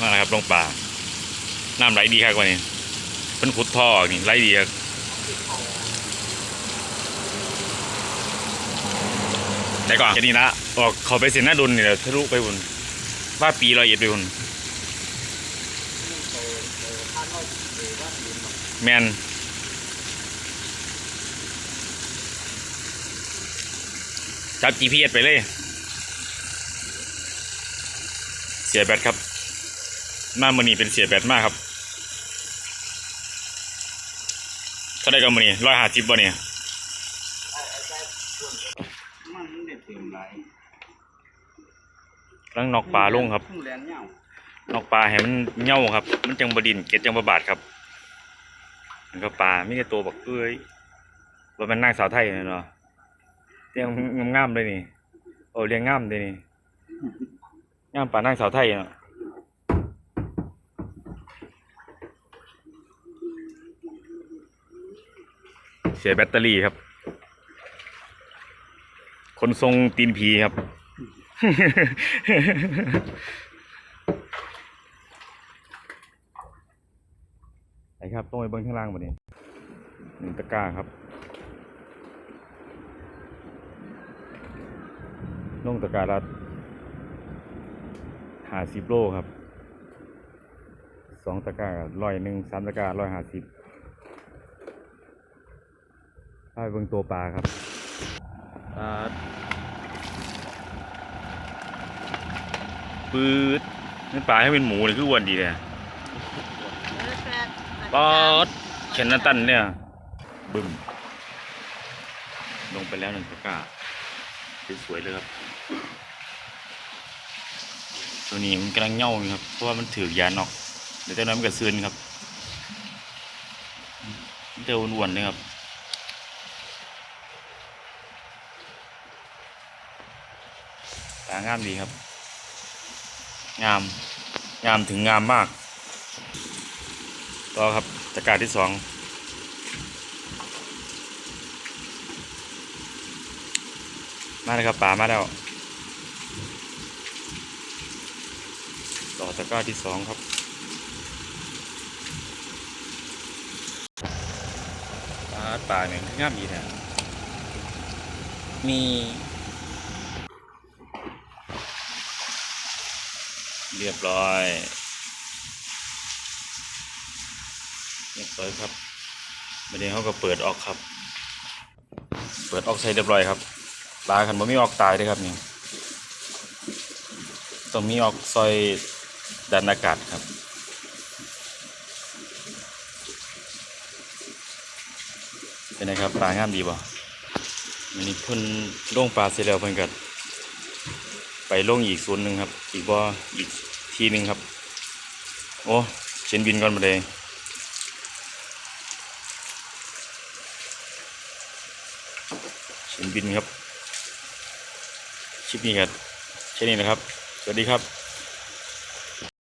มาแหล้วครับลงป่าน้ำไหลดีครับกว่านี้เพิ่นขุดท่อออกนี่ไหลดีครับแต่ก่อนแค่นี้ละออกเขาไปเส้นหน้าดุนเนี่ยทะลุไปบุญว่าปีรอยเอ็ดไปบุญแมนจับ GPS ไปเลย เสียแบตครับ มามือนี้เป็นเสียแบตมากครับเท่าได้กับมือนี้ร้อยห้าสิบบ่เนี่ยมันไม่ได้เติมไรกำลังนอกปลาลงครับทุ่งแรงเงานอกปลาให้มันเหง่าครับ มันจังบดินเกล็ดจังบาบาดครับมันก็ปลาไม่ได้ตัวบักเอ้ยว่ามันนั่งสาวไทยเนาะเรียงงามๆเลยนี่โอ้เรียงงามเลยนี่งามปลานั่งสาวไทยเนาะ เสียแบตเตอรี่ครับ คนทรงตีนผีครับ ไอ้ครับต้องไปเบิ้งข้างล่างบ่เนี่ยหนึ่งตะกร้าครับลงตะกร้าละหาสิบโลครับสองตะกร้าร้อยหนึ่งสามตะกร้าร้อยห้าสิบาไปเบิ้งตัวปลาครับปลาปืดนั่นปลาให้เป็นหมูเลยคืออ้วนดีเลยป๊อดเข็นนาตันเนี่ยบึ้มลงไปแล้วหนึ่งตะกร้าสวยๆเลยครับ ตัวนี้มันกำลังเน่าอยู่ครับ เพราะว่ามันถือยานอกเดี๋ยวเจ้าน้อยมันกระเซือนครับมันเจออ้วนๆเลยครับ ตางามดีครับ งาม งามถึงงามมาก ต่อครับตะกร้าที่สองมาเลยครับป่ามาแล้วต่อตะกร้าที่สองครับปลาป่าเนี่ยงามดีนะมี เรียบร้อยเรียบร้อยครับไม่ได้เขาก็เปิดออกครับ เปิดออกใส่เรียบร้อยครับปลาคันบ่มีออกตายเลยครับนี่ต้องมีออกซอยดันอากาศครับเป็นไงครับปลางามดีบ่วันนี้เพิ่นลงปลาเสร็จแล้วเพิ่นก็ไปลงอีกส่วนหนึ่งครับ อีกบ่ออีก ทีหนึ่งครับ โอ้เชนบินก่อนมาเลยเชนบินครับ ชิปนี้ครับแค่นี้นะครับ สวัสดีครับ